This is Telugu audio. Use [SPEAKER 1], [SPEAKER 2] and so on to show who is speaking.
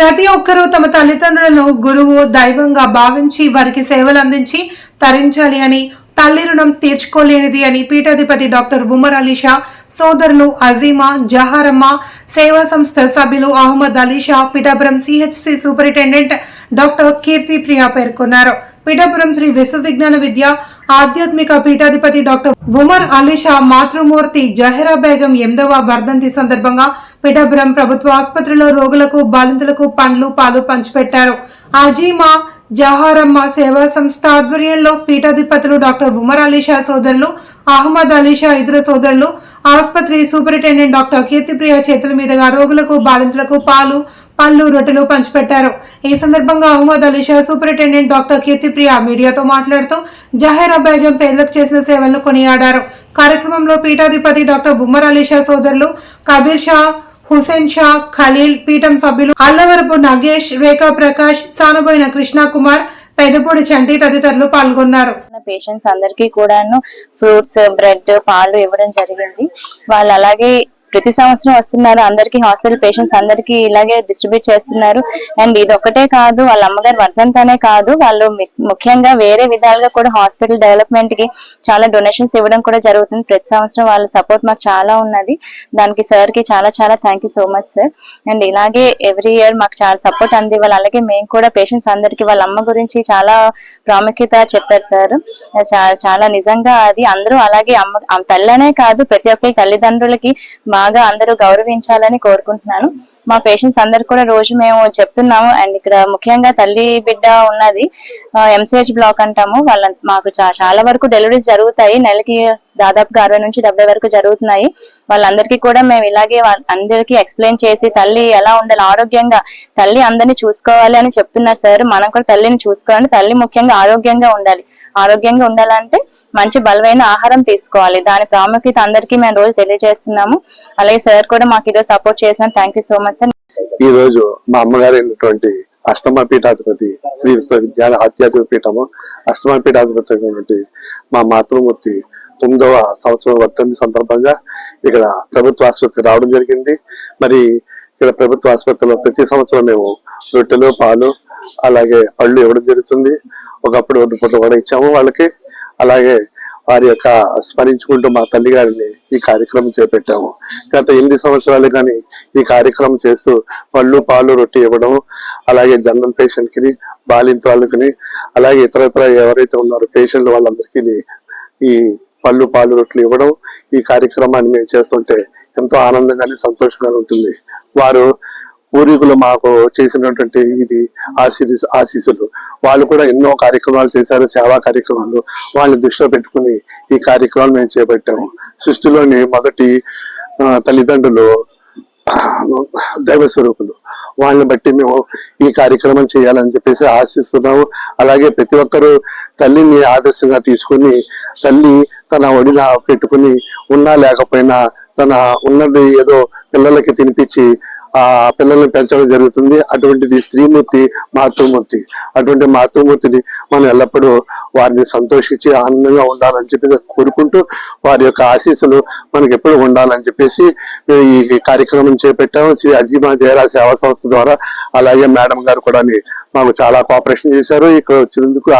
[SPEAKER 1] ప్రతి ఒక్కరూ తమ తల్లిదండ్రులను గురువు దైవంగా భావించి వారికి సేవలు అందించి తరించాలి అని తల్లి రుణం తీర్చుకోలేనిది అని పీఠాధిపతి డాక్టర్ ఉమర్ అలీ షా సోదరులు అజీమా జహారమ్మ సేవా సంస్థ సభ్యులు Ahmed Ali Shah Pithapuram CHC superintendent doctor Keerthi Priya పేర్కొన్నారు. పిఠాపురం శ్రీ విశ్వవిజ్ఞాన విద్య ఆధ్యాత్మిక పీఠాధిపతి డాక్టర్ ఉమర్ అలీ షా మాతృమూర్తి జహరా బేగం ఎనిమిదవ వర్ధంతి సందర్భంగా పిఠాపురం ప్రభుత్వ ఆసుపత్రిలో రోగులకు బాలింతలకు పండ్లు పాలు పంచిపెట్టారు. అజీమా జహారమ్మ సేవా సంస్థ ఆధ్వర్యంలో పీఠాధిపతులు డాక్టర్ ఉమర్ అలీషా సోదరులు అహ్మద్ అలీషా ఇతర సోదరులు ఆసుపత్రి సూపరింటెండెంట్ డాక్టర్ కీర్తిప్రియ చేతుల మీదుగా రోగులకు బాలింతలకు పాలు పళ్ళు రొట్టెలు పంచిపెట్టారు. ఈ సందర్భంగా అహ్మద్ అలీషా సూపరింటెండెంట్ డాక్టర్ కీర్తిప్రియ మీడియాతో మాట్లాడుతూ జహేరా బేగం పేదలకు చేసిన సేవలను కొనియాడారు. కార్యక్రమంలో పీఠాధిపతి డాక్టర్ బుమ్మర్ అలీషా సోదరులు కబీర్ షా హుసేన్ షా ఖలీల్ పీఠం సభ్యులు అల్లవరపు నగేష్ రేఖా ప్రకాష్ సానబోయిన కృష్ణ కుమార్ పెదపూడి చంటి తదితరులు పాల్గొన్నారు.
[SPEAKER 2] పేషెంట్స్ అందరికీ కూడాను ఫ్రూట్స్ బ్రెడ్ పాలు ఇవ్వడం జరిగింది. వాళ్ళు అలాగే ప్రతి సంవత్సరం వస్తున్నారు. అందరికి హాస్పిటల్ పేషెంట్స్ అందరికి ఇలాగే డిస్ట్రిబ్యూట్ చేస్తున్నారు. అండ్ ఇది ఒకటే కాదు వాళ్ళ అమ్మగారు వర్ధంతనే కాదు వాళ్ళు ముఖ్యంగా వేరే విధాలుగా కూడా హాస్పిటల్ డెవలప్మెంట్కి చాలా డొనేషన్స్ ఇవ్వడం కూడా జరుగుతుంది. ప్రతి సంవత్సరం వాళ్ళ సపోర్ట్ మాకు చాలా ఉన్నది. దానికి సార్కి చాలా చాలా thank you so much sir. And ఇలాగే ఎవ్రీ ఇయర్ మాకు చాలా సపోర్ట్ అందివ్వాలి. అలాగే మేము కూడా పేషెంట్స్ అందరికి వాళ్ళ అమ్మ గురించి చాలా ప్రాముఖ్యత చెప్పారు సార్. చాలా నిజంగా అది అందరూ అలాగే అమ్మ తల్లనే కాదు ప్రతి ఒక్కరి తల్లిదండ్రులకి బాగా అందరూ గౌరవించాలని కోరుకుంటున్నాను. మా పేషెంట్స్ అందరు కూడా రోజు మేము చెప్తున్నాము. అండ్ ఇక్కడ ముఖ్యంగా తల్లి బిడ్డ ఉన్నది ఎంసీహెచ్ బ్లాక్ అంటాము. వాళ్ళ మాకు చా- చాలా వరకు డెలివరీస్ జరుగుతాయి. నెలకి దాదాపుగా అరవై నుంచి డెబ్బై వరకు జరుగుతున్నాయి. వాళ్ళందరికీ కూడా మేము ఇలాగే వాళ్ళ- అందరికీ ఎక్స్ప్లెయిన్ చేసి తల్లి ఎలా ఉండాలి ఆరోగ్యంగా తల్లి అందరినీ చూసుకోవాలి అని చెప్తున్నారు సార్. మనం కూడా తల్లిని చూసుకోవాలి తల్లి ముఖ్యంగా ఆరోగ్యంగా ఉండాలి. ఆరోగ్యంగా ఉండాలంటే మంచి బలమైన ఆహారం తీసుకోవాలి. దాని ప్రాముఖ్యత అందరికీ మేము రోజు తెలియజేస్తున్నాము. అలాగే సార్ కూడా మాకు ఈరోజు సపోర్ట్ చేసిన thank you so much sir
[SPEAKER 3] ఈ రోజు మా అమ్మగారు అయినటువంటి అష్టమ పీఠాధిపతి శ్రీ విశ్వవిద్యాలయ ఆధ్యాత్మిక పీఠము అష్టమ పీఠాధిపతి మా మాతృమూర్తి తొమ్మిదవ సంవత్సరం వస్తుంది సందర్భంగా ఇక్కడ ప్రభుత్వ ఆసుపత్రికి రావడం జరిగింది. మరి ఇక్కడ ప్రభుత్వ ఆసుపత్రిలో ప్రతి సంవత్సరం మేము రొట్టెలు పాలు అలాగే పళ్ళు ఇవ్వడం జరుగుతుంది. ఒకప్పుడు రెండు పూట కూడా ఇచ్చాము వాళ్ళకి. అలాగే వారి యొక్క స్మరించుకుంటూ మా తల్లి గారిని ఈ కార్యక్రమం చేపట్టాము. గత ఎనిమిది సంవత్సరాలు కానీ ఈ కార్యక్రమం చేస్తూ పళ్ళు పాలు రొట్టె ఇవ్వడం అలాగే జనరల్ పేషెంట్కి బాలింత వాళ్ళకి అలాగే ఇతర ఇతర ఎవరైతే ఉన్నారో పేషెంట్ వాళ్ళందరికీ ఈ పళ్ళు పాలు రొట్లు ఇవ్వడం ఈ కార్యక్రమాన్ని మేము చేస్తుంటే ఎంతో ఆనందంగానే సంతోషంగా ఉంటుంది. వారు పూర్వీకులు మాకు చేసినటువంటి ఇది ఆశీర్ ఆశీస్సులు. వాళ్ళు కూడా ఎన్నో కార్యక్రమాలు చేశారు సేవా కార్యక్రమాలు. వాళ్ళని దృష్టిలో పెట్టుకుని ఈ కార్యక్రమాలు మేము చేపట్టాము. సృష్టిలోని మొదటి తల్లిదండ్రులు దైవ స్వరూపులు. వాళ్ళని బట్టి మేము ఈ కార్యక్రమం చేయాలని చెప్పేసి ఆశిస్తున్నాము. అలాగే ప్రతి ఒక్కరూ తల్లిని ఆదర్శంగా తీసుకుని తల్లి తన ఒడిన పెట్టుకుని ఉన్నా లేకపోయినా తన ఉన్నది ఏదో పిల్లలకి తినిపించి ఆ పిల్లల్ని పెంచడం జరుగుతుంది. అటువంటిది స్త్రీమూర్తి మాతృమూర్తి. అటువంటి మాతృమూర్తిని మనం ఎల్లప్పుడూ వారిని సంతోషించి ఆనందంగా ఉండాలని చెప్పి కోరుకుంటూ వారి యొక్క ఆశీస్సులు మనకి ఎప్పుడు ఉండాలని చెప్పేసి ఈ కార్యక్రమం చేపట్టాము. శ్రీ అజీమా జయరా సేవా సంస్థ ద్వారా అలాగే మేడం గారు కూడా మాకు చాలా కోఆపరేషన్ చేశారు. ఇక్కడ వచ్చినందుకు ఆ